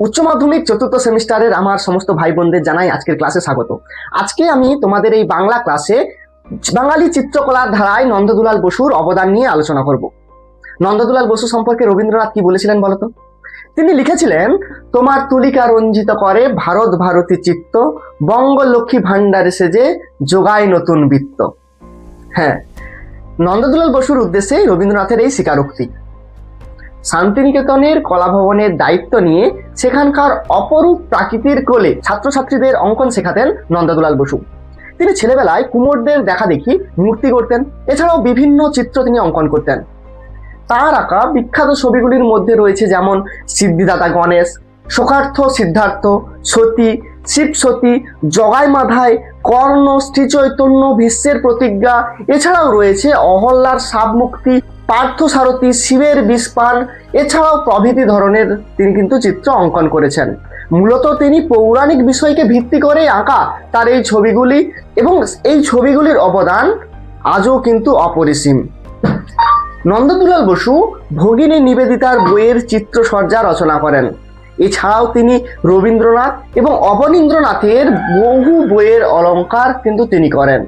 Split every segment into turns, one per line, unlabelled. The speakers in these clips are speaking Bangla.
উচ্চ মাধ্যমিক চতুর্থ সেমিস্টারের আমার সমস্ত ভাই বোনদের জানাই আজকের ক্লাসে স্বাগত। আজকে আমি তোমাদের এই বাংলা ক্লাসে বাঙালি চিত্রকলার ধারায় নন্দদুলাল বসুর অবদান নিয়ে আলোচনা করব। নন্দদুলাল বসু সম্পর্কে রবীন্দ্রনাথ কি বলেছিলেন বলতো? তিনি লিখেছিলেন, তোমার তুলিকা রঞ্জিত করে ভারত ভারতী চিত্ত বঙ্গলক্ষ্মী ভাণ্ডারে সেজে যোগায় নতুন বৃত্ত। হ্যাঁ নন্দদুলাল বসুর উদ্দেশ্যে রবীন্দ্রনাথের এই স্বীকারোক্তি। শান্তিনিকেতনের কলাভবনের দায়িত্ব নিয়ে সেখানকার অপরূপ প্রাকৃতির কোলে ছাত্রছাত্রীদের অঙ্কন শেখাতেন নন্দদুলাল বসু। তিনি ছেলেবেলায় কুমোরদের দেখা দেখি মূর্তি করতেন এছাড়াও বিভিন্ন চিত্র তিনি অঙ্কন করতেন। তার আঁকা বিখ্যাত ছবিগুলির মধ্যে রয়েছে যেমন সিদ্ধিদাতা গণেশ, শোকার্থ সিদ্ধার্থ, সতী শিব সতী জগাই মাধায় কর্ণ, শ্রীচৈতন্য, ভীষ্মের প্রতিজ্ঞা, এছাড়াও রয়েছে অহল্লার সাপ মুক্তি পার্থ সারথী শিবের বিষপান এছাড়াও প্রভৃতি ধরনের তিনি কিন্তু চিত্র অঙ্কন করেছেন। মূলত তিনি পৌরাণিক বিষয়কে ভিত্তি করে আঁকা তার এই ছবিগুলি এবং এই ছবিগুলির অবদান আজও কিন্তু অপরিসীম। নন্দদুলাল বসু ভগিনী নিবেদিতার বইয়ের চিত্রসজ্জা রচনা করেন। এছাড়াও তিনি রবীন্দ্রনাথ এবং অবনীন্দ্রনাথের বহু বইয়ের অলংকার কিন্তু তিনি করেন।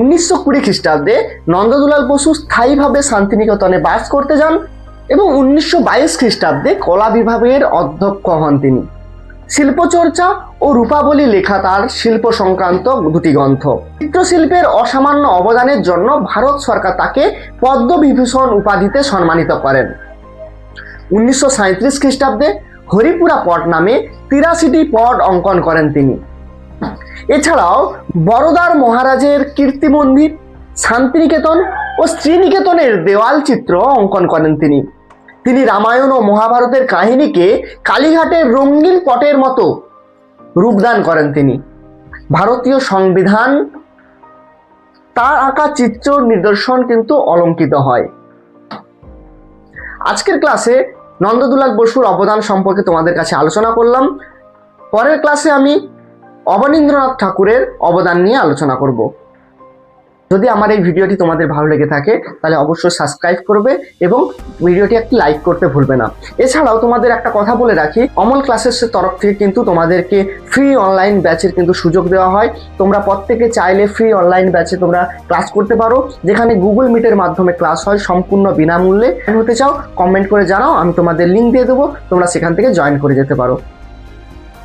উনিশশো কুড়ি খ্রিস্টাব্দে নন্দদুলাল বসু স্থায়ীভাবে শান্তিনিকেতনে বাস করতে যান এবং উনিশশো বাইশ খ্রিস্টাব্দে কলা বিভাগের অধ্যক্ষ হন তিনি। শিল্পচর্চা ও রূপাবলী লেখা তার শিল্প সংক্রান্ত দুটি গ্রন্থ। চিত্রশিল্পের অসামান্য অবদানের জন্য ভারত সরকার তাকে পদ্মবিভূষণ উপাধিতে সম্মানিত করেন। উনিশশো সাঁত্রিশ খ্রিস্টাব্দে হরিপুরা পট নামে তিরাশিটি পট অঙ্কন করেন তিনি। এছাড়াও বড়দার মহারাজের কীর্তি মন্দির, শান্তিনিকেতন ও শ্রীনিকেতনের দেওয়াল চিত্র অঙ্কন করেন তিনি। তিনি রামায়ণ ও মহাভারতের কাহিনীকে কালীঘাটের রঙিন পটের মতো রূপদান করেন তিনি। ভারতীয় সংবিধান, তার আঁকা চিত্র নিদর্শন কিন্তু অলঙ্কিত হয়। আজকের ক্লাসে নন্দদুলাল বসুর অবদান সম্পর্কে তোমাদের কাছে আলোচনা করলাম। পরের ক্লাসে আমি অবনীন্দ্রনাথ ঠাকুরের অবদান নিয়ে আলোচনা করব। যদি আমার এই ভিডিওটি তোমাদের ভালো লেগে থাকে, তাহলে অবশ্যই সাবস্ক্রাইব করবে এবং ভিডিওটি একটি লাইক করতে ভুলবে না। এছাড়াও তোমাদের একটা কথা বলে রাখি, অমল ক্লাসেসের তরফ থেকে কিন্তু তোমাদেরকে ফ্রি অনলাইন ব্যাচের কিন্তু সুযোগ দেওয়া হয়। তোমরা প্রত্যেকে চাইলে ফ্রি অনলাইন ব্যাচে তোমরা ক্লাস করতে পারো, যেখানে গুগল মিটের মাধ্যমে ক্লাস হয় সম্পূর্ণ বিনামূল্যে। হতে চাও কমেন্ট করে জানাও, আমি তোমাদের লিঙ্ক দিয়ে দেবো, তোমরা সেখান থেকে জয়েন করে যেতে পারো।